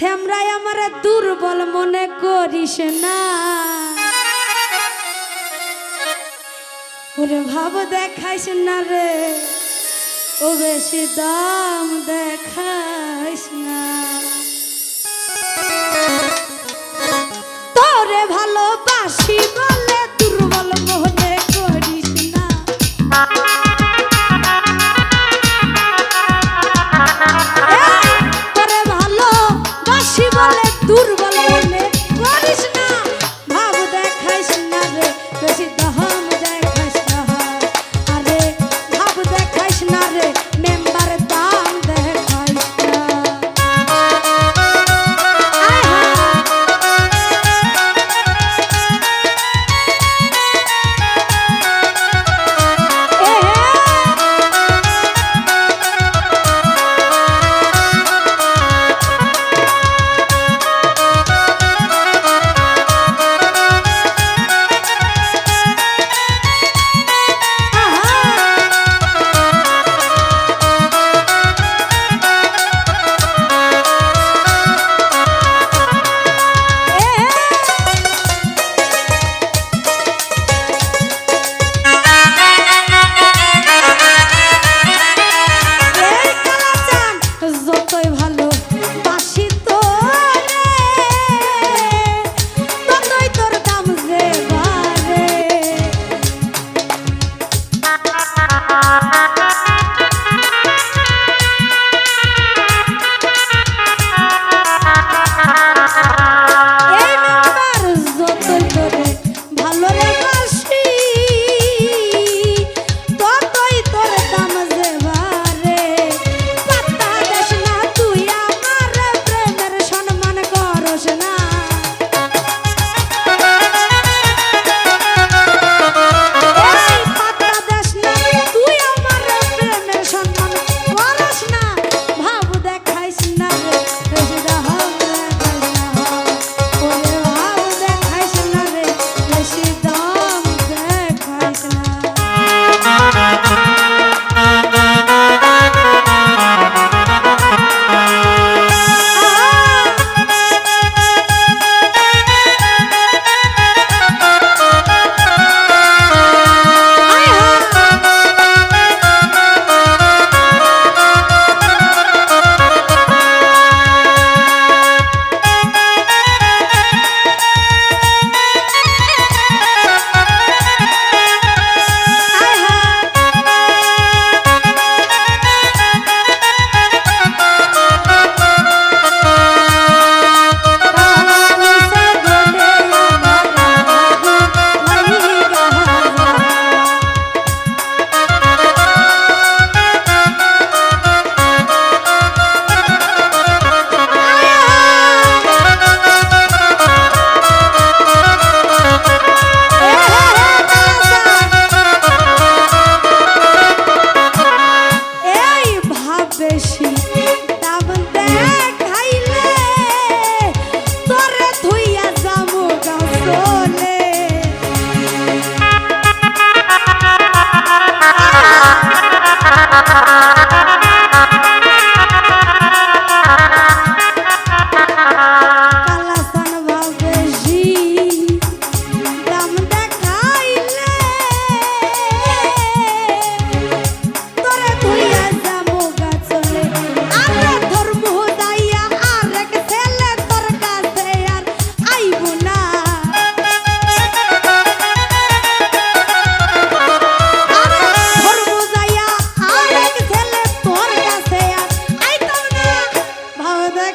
শ্যামরাই আমার দুর্বল মনে করিস না। ওরে ভাব দেখাইস না রে, ও বেশি দাম দেখাই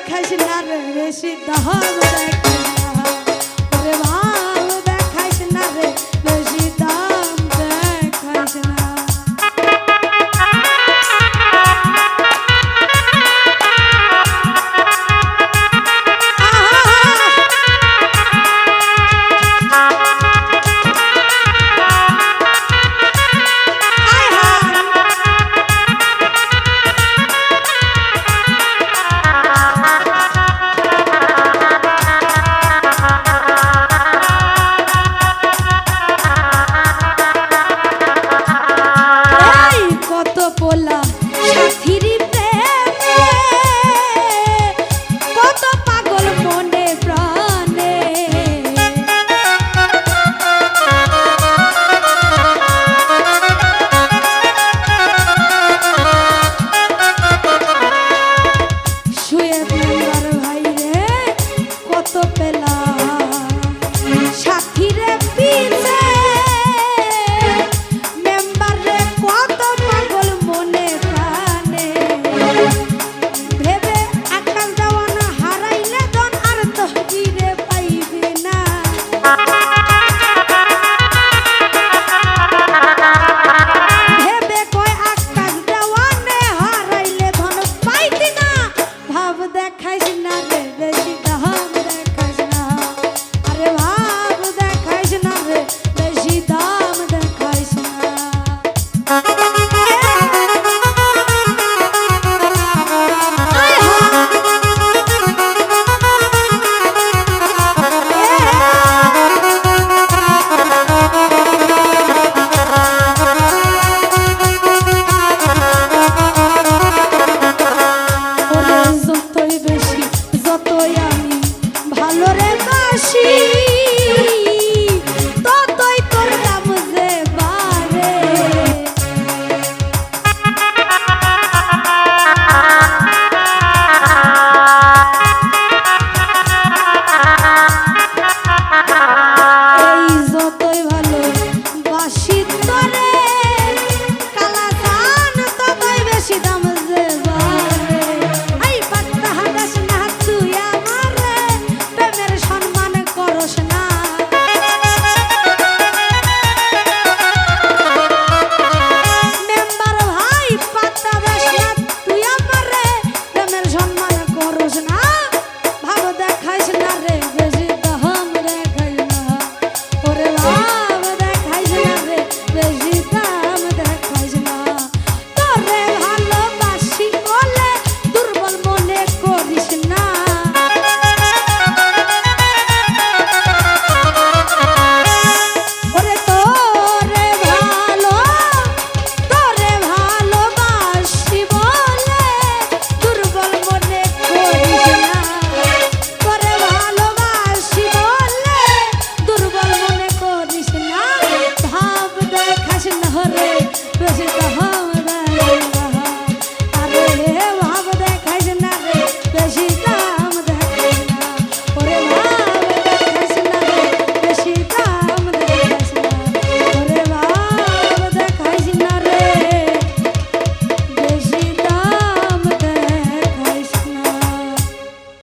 দেখাইছিলার বেশি দহ দেখাইছিলার ভালো দেখাইছিলার